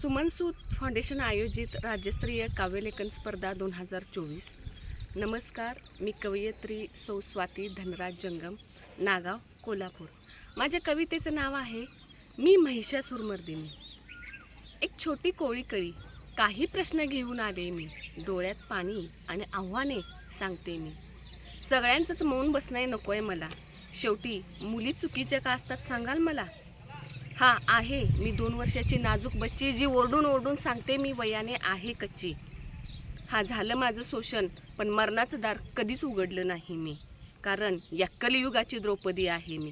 सुमनसूत foundation आयोजित राज्यस्तरीय काव्यलेखन स्पर्धा दोन हजार चोवीस. नमस्कार मी कवयित्री सौ स्वाती धनराज जंगम नागाव कोल्हापूर. माझ्या कवितेचं नाव आहे मी महिषासुरमर्दिनी एक छोटी कोळी कळी काही प्रश्न घेऊन आले मी. डोळ्यात पाणी आणि आव्हाने सांगते मी. सगळ्यांचंच मौन बसणे आहे मला. शेवटी मुली चुकीच्या का असतात सांगाल मला? हा आहे. मी दोन वर्षाची नाजूक बच्ची जी ओरडून ओरडून सांगते मी वयाने आहे कच्ची. हा झालं माझं शोषण पण मरणाचं दार कधीच उघडलं नाही मी. कारण या कलियुगाची द्रौपदी आहे मी.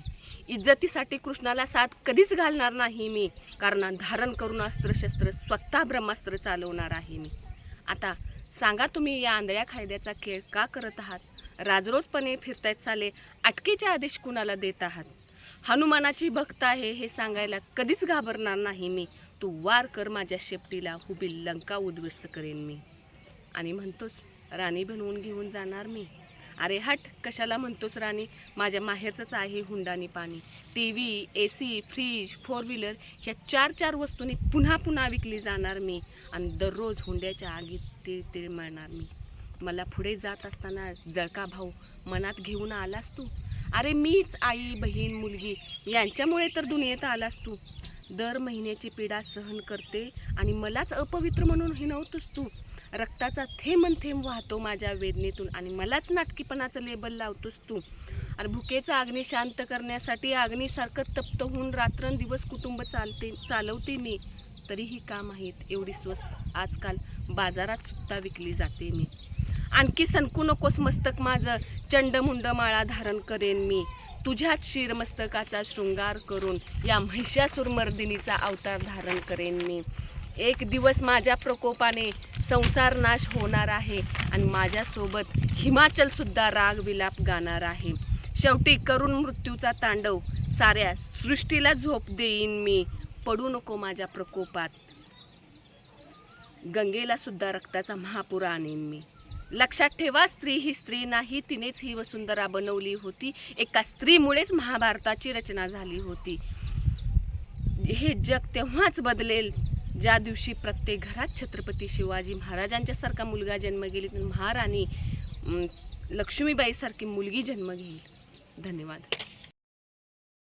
इज्जतीसाठी कृष्णाला साथ कधीच घालणार नाही मी. कारण धारण करून अस्त्रशस्त्र स्वतः ब्रह्मास्त्र चालवणार आहे मी. आता सांगा तुम्ही या आंधळ्या खायद्याचा खेळ का करत आहात? राजरोजपणे फिरतायत चाले अटकेचे आदेश कुणाला देत आहात? हनुमानाची भक्त आहे हे सांगायला कधीच घाबरणार नाही मी. तू वार कर माझ्या शेपटीला हुबी लंका उद्ध्वस्त करेन मी. आणि म्हणतोस राणी बनवून घेऊन जाणार मी. अरे हट कशाला म्हणतोस राणी? माझ्या माहेरचंच आहे हुंडानी पाणी. T V A C fridge four wheeler ह्या चार चार वस्तूंनी पुन्हा पुन्हा विकली जाणार मी. आणि दररोज हुंड्याच्या आगीत तिळ तिळ मळणार मी. मला पुढे जात असताना जळका भाऊ मनात घेऊन आलास तू? अरे मीच आई बहीण मुलगी यांच्यामुळे तर दुनियेत आलास तू. दर महिन्याची पीडा सहन करते आणि मलाच अपवित्र म्हणून हिनवतोस तू. रक्ताचा थेंब थेंब वाहतो माझ्या वेदनेतून आणि मलाच नाटकीपणाचं लेबल लावतोस तू. आणि भुकेचा अग्नी शांत करण्यासाठी अग्नीसारखं तप्त होऊन रात्रंदिवस कुटुंब चालते चालवते मी. तरीही का माहीत एवढी स्वस्त. आजकाल बाजारात सुद्धा विकली जाते मी. आणखी सनकू नकोस मस्तक माझं चंडमुंड माळा धारण करेन मी. तुझ्याच शिरमस्तकाचा शृंगार करून या महिषासुरमर्दिनीचा अवतार धारण करेन मी. एक दिवस माझ्या प्रकोपाने संसार नाश होणार आहे आणि माझ्यासोबत हिमाचलसुद्धा राग विलाप गाणार आहे. शेवटी करून मृत्यूचा तांडव साऱ्या सृष्टीला झोप देईन मी. पडू नको माझ्या प्रकोपात. गंगेला सुद्धा रक्ताचा महापूर आणेन मी. लक्षात ठेवा स्त्री ही स्त्री नाही तिनेच ही वसुंधरा बनवली होती. एका स्त्रीमुळेच महाभारताची रचना झाली होती. हे जग तेव्हाच बदलेल ज्या दिवशी प्रत्येक घरात छत्रपती शिवाजी महाराजांच्यासारखा मुलगा जन्म घेईल महाराणी लक्ष्मीबाईसारखी मुलगी जन्म घेईल. धन्यवाद.